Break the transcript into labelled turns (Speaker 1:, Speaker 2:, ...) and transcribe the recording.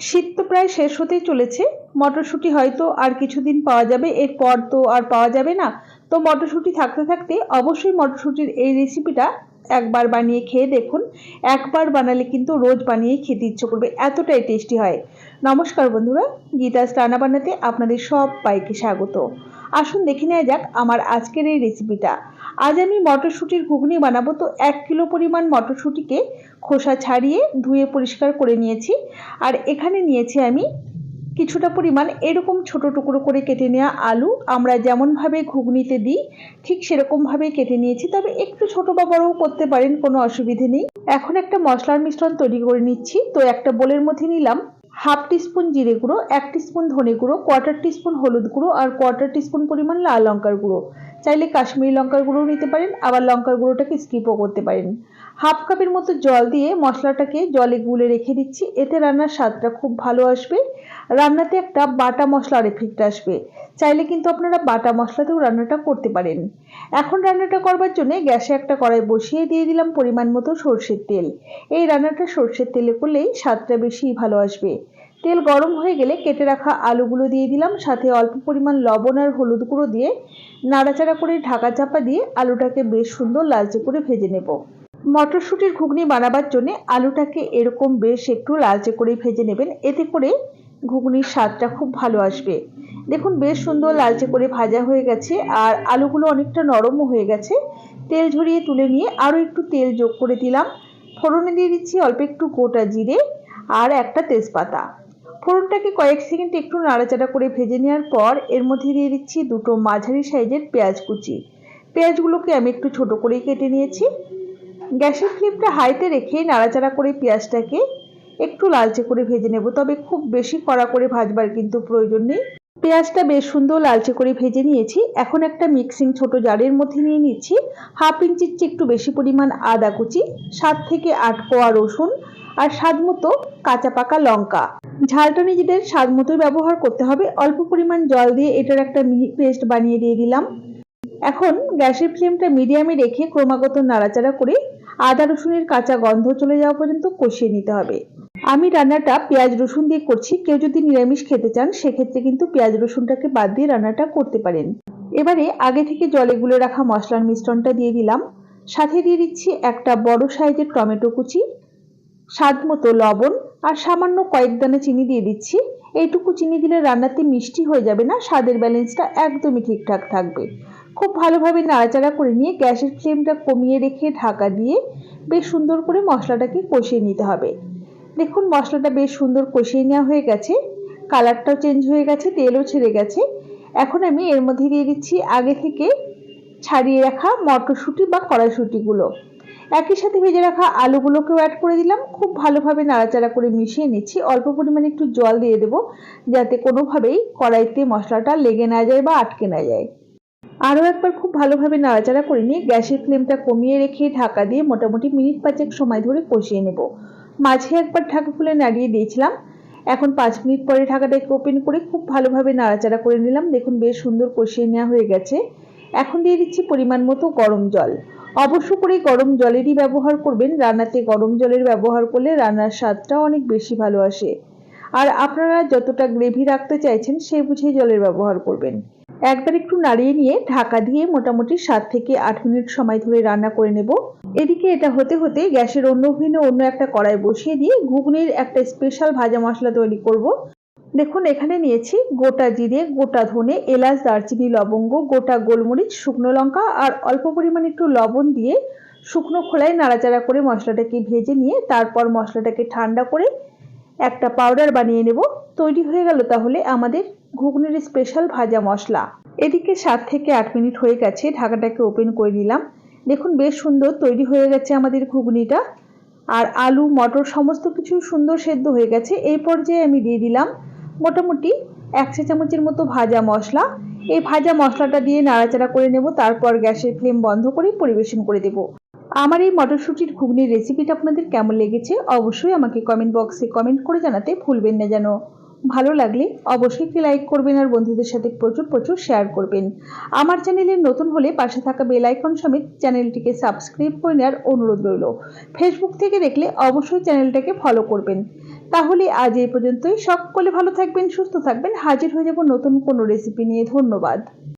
Speaker 1: শীত তো প্রায় শেষ হতেই চলেছে। মটরশুঁটি হয়তো আর কিছুদিন পাওয়া যাবে, এরপর তো আর পাওয়া যাবে না। তো মটরশুঁটি থাকতে থাকতে অবশ্যই মটরশুঁটির এই রেসিপিটা একবার বানিয়ে খেয়ে দেখুন। একবার বানালে কিন্তু রোজ বানিয়ে খেতে ইচ্ছে করবে, এতটাই টেস্টি হয়। নমস্কার বন্ধুরা, গীতাস রান্না বানাতে আপনাদের সব বাইকে স্বাগত। আসুন দেখে নেওয়া যাক আমার আজকের এই রেসিপিটা আজ আমি মটরশুঁটির ঘুগনি বানাবো। তো এক কিলো পরিমাণ মটরশুঁটিকে খোসা ছাড়িয়ে ধুয়ে পরিষ্কার করে নিয়েছি। আর এখানে নিয়েছি আমি কিছুটা পরিমাণ এরকম ছোট টুকরো করে কেটে নেওয়া আলু। আমরা যেমনভাবে ঘুগনিতে দিই, ঠিক সেরকমভাবেই কেটে নিয়েছি। তবে একটু ছোট বা বড়ও করতে পারেন, কোনো অসুবিধে নেই। এখন একটা মশলার মিশ্রণ তৈরি করে নিচ্ছি। তো একটা বোলের মধ্যে নিলাম হাফ টিস্পুন জিরে গুঁড়ো, এক টিস্পুন ধনে গুঁড়ো, কোয়ার্টার টিস্পুন হলুদ গুঁড়ো আর কোয়ার্টার টিস্পুন পরিমাণ লাল লঙ্কার গুঁড়ো। চাইলে কাশ্মীরি লঙ্কার গুঁড়োও নিতে পারেন, আবার লঙ্কার গুঁড়োটাকে স্কিপও করতে পারেন। হাফ কাপের মতো জল দিয়ে মশলাটাকে জলে গুলে রেখে দিচ্ছি। এতে রান্নার স্বাদটা খুব ভালো আসবে। রান্নাতে একটা বাটা মশলার এফেক্ট আসবে। চাইলে কিন্তু আপনারা বাটা মশলাতেও রান্নাটা করতে পারেন। এখন রান্নাটা করবার জন্য গ্যাসে একটা কড়াই বসিয়ে দিয়ে দিলাম পরিমাণ মতো সর্ষের তেল। এই রান্নাটা সর্ষের তেলে করলেই স্বাদটা বেশি ভালো আসবে। তেল গরম হয়ে গেলে কেটে রাখা আলুগুলো দিয়ে দিলাম। সাথে অল্প পরিমাণ লবণ আর হলুদ গুঁড়ো দিয়ে নাড়াচাড়া করে ঢাকা চাপা দিয়ে আলুটাকে বেশ সুন্দর লালচে করে ভেজে নেব। মটরশুঁটির ঘুগনি বানাবার জন্য আলুটাকে এরকম বেশ একটু লালচে করে ভেজে নেবেন। এতে করে ঘুগনির স্বাদটা খুব ভালো আসবে। দেখুন, বেশ সুন্দর লালচে করে ভাজা হয়ে গেছে আর আলুগুলো অনেকটা নরমও হয়ে গেছে। তেল ঝরিয়ে তুলে নিয়ে আরও একটু তেল যোগ করে দিলাম। ফোড়নে দিয়ে দিচ্ছি অল্প একটু গোটা জিরে আর একটা তেজপাতা। ফোড়নটাকে কয়েক সেকেন্ড একটু নাড়াচাড়া করে ভেজে নেওয়ার পর এর মধ্যে দিয়ে দিচ্ছি দুটো মাঝারি সাইজের পেঁয়াজ কুচি। পেঁয়াজগুলোকে আমি একটু ছোট করেই কেটে নিয়েছি। গ্যাসের ফ্লেমটা হাইতে রেখে নাড়াচাড়া করে পেঁয়াজটাকে একটু লালচে করে ভেজে নেব। তবে খুব বেশি কড়া করে ভাজবার কিন্তু প্রয়োজন নেই। পেঁয়াজটা বেশ সুন্দর লালচে করে ভেজে নিয়েছি। এখন একটা মিক্সিং ছোট জারের মধ্যে নিয়ে নিচ্ছি। হাফ ইঞ্চির চেয়ে একটু বেশি পরিমাণ আদা কুচি, সাত থেকে আট কোয়া রসুন আর স্বাদ মতো কাঁচা পাকা লঙ্কা। ঝালটা নিজেদের স্বাদ মতোই ব্যবহার করতে হবে। অল্প পরিমাণ জল দিয়ে এটার একটা মিহি পেস্ট বানিয়ে দিয়ে দিলাম। এখন গ্যাসের ফ্লেমটা মিডিয়ামে রেখে ক্রমাগত নাড়াচাড়া করে আদা রসুনের কাঁচা গন্ধ চলে যাওয়া পর্যন্ত কষিয়ে নিতে হবে। আমি রান্নাটা পেঁয়াজ রসুন দিয়ে করছি। কেউ যদি নিরামিষ খেতে চান, সেক্ষেত্রে কিন্তু পেঁয়াজ রসুনটাকে বাদ দিয়ে রান্নাটা করতে পারেন। এবারে আগে থেকে জলে গুলে রাখা মশলার মিশ্রণটা দিয়ে দিলাম। সাথে দিয়ে দিচ্ছি একটা বড় সাইজের টমেটো কুচি, স্বাদ মতো লবণ আর সামান্য কয়েক দানা চিনি দিয়ে দিচ্ছি। এইটুকু চিনি দিলে রান্নাতে মিষ্টি হয়ে যাবে না, স্বাদের ব্যালেন্সটা একদমই ঠিকঠাক থাকবে। খুব ভালোভাবে নাড়াচাড়া করে নিয়ে গ্যাসের ফ্লেমটা কমিয়ে রেখে ঢাকা দিয়ে বেশ সুন্দর করে মশলাটাকে কষিয়ে নিতে হবে। দেখুন, মশলাটা বেশ সুন্দর কষিয়ে নেওয়া হয়ে গেছে। কালারটাও চেঞ্জ হয়ে গেছে, তেলও ছেড়ে গেছে। এখন আমি এর মধ্যে দিয়ে দিচ্ছি আগে থেকে ছাড়িয়ে রাখা মটরশুঁটি বা কড়াইশুঁটিগুলো। একই সাথে ভেজে রাখা আলুগুলোকেও অ্যাড করে দিলাম। খুব ভালোভাবে নাড়াচাড়া করে মিশিয়ে নিচ্ছি। অল্প পরিমাণে একটু জল দিয়ে দেবো যাতে কোনোভাবেই কড়াইতে মশলাটা লেগে না যায় বা আটকে না যায়। আরও একবার খুব ভালোভাবে নাড়াচাড়া করে নিয়ে গ্যাসের ফ্লেমটা কমিয়ে রেখে ঢাকা দিয়ে মোটামুটি মিনিট পাঁচেক সময় ধরে কষিয়ে নেব। মাঝে একবার ঢাকা খুলে নাড়িয়ে দিয়েছিলাম। এখন পাঁচ মিনিট পরে ঢাকাটাকে ওপেন করে খুব ভালোভাবে নাড়াচাড়া করে নিলাম। দেখুন, বেশ সুন্দর কষিয়ে নেওয়া হয়ে গেছে। এখন দিয়ে দিচ্ছি পরিমাণ মতো গরম জল। অবশ্য করে গরম জলেরই ব্যবহার করবেন। রান্নাতে গরম জলের ব্যবহার করলে রান্নার স্বাদটাও অনেক বেশি ভালো আসে। আর আপনারা যতটা গ্রেভি রাখতে চাইছেন সেই বুঝেই জলের ব্যবহার করবেন। একবার একটু নাড়িয়ে নিয়ে ঢাকা দিয়ে মোটামুটি সাত থেকে আট মিনিট সময় ধরে রান্না করে নেব। এদিকে এটা হতে হতে গ্যাসের অন্য ভিন্ন অন্য একটা কড়াই বসিয়ে দিয়ে ঘুগনির একটা স্পেশাল ভাজা মশলা তৈরি করব। দেখুন, এখানে নিয়েছি গোটা জিরে, গোটা ধনে, এলাচ, দারচিনি, লবঙ্গ, গোটা গোলমরিচ, শুকনো লঙ্কা আর অল্প পরিমাণে একটু লবণ দিয়ে শুকনো খোলায় নাড়াচাড়া করে মশলাটাকে ভেজে নিয়ে তারপর মশলাটাকে ঠান্ডা করে একটা পাউডার বানিয়ে নেব। তৈরি হয়ে গেল তাহলে আমাদের ঘুগনির স্পেশাল ভাজা মশলা। এদিকে সাত থেকে আট মিনিট হয়ে গেছে, ঢাকাটাকে ওপেন করে দিলাম দেখুন বেশ সুন্দর তৈরি হয়ে গেছে আমাদের ঘুগনিটা। আর আলু, মটর সমস্ত কিছু সুন্দর সেদ্ধ হয়ে গেছে। এই পর্যায়ে আমি দিয়ে দিলাম মোটামুটি এক চা চামচের মতো ভাজা মশলা। এই ভাজা মশলাটা দিয়ে নাড়াচাড়া করে নেব, তারপর গ্যাসের ফ্লেম বন্ধ করে পরিবেশন করে দেব। আমার এই মটরশুঁটির ঘুগনির রেসিপিটা আপনাদের কেমন লেগেছে অবশ্যই আমাকে কমেন্ট বক্সে কমেন্ট করে জানাতে ভুলবেন না যেন। ভালো লাগলে অবশ্যই একটি লাইক করবেন আর বন্ধুদের সাথে প্রচুর প্রচুর শেয়ার করবেন। আমার চ্যানেলে নতুন হলে পাশে থাকা বেল আইকন সমেত চ্যানেলটিকে সাবস্ক্রাইব করে নেওয়ার অনুরোধ রইল। ফেসবুক থেকে দেখলে অবশ্যই চ্যানেলটাকে ফলো করবেন। তাহলে আজ এই পর্যন্তই। সকলে ভালো থাকবেন, সুস্থ থাকবেন। হাজির হয়ে যাব নতুন কোনো রেসিপি নিয়ে। ধন্যবাদ।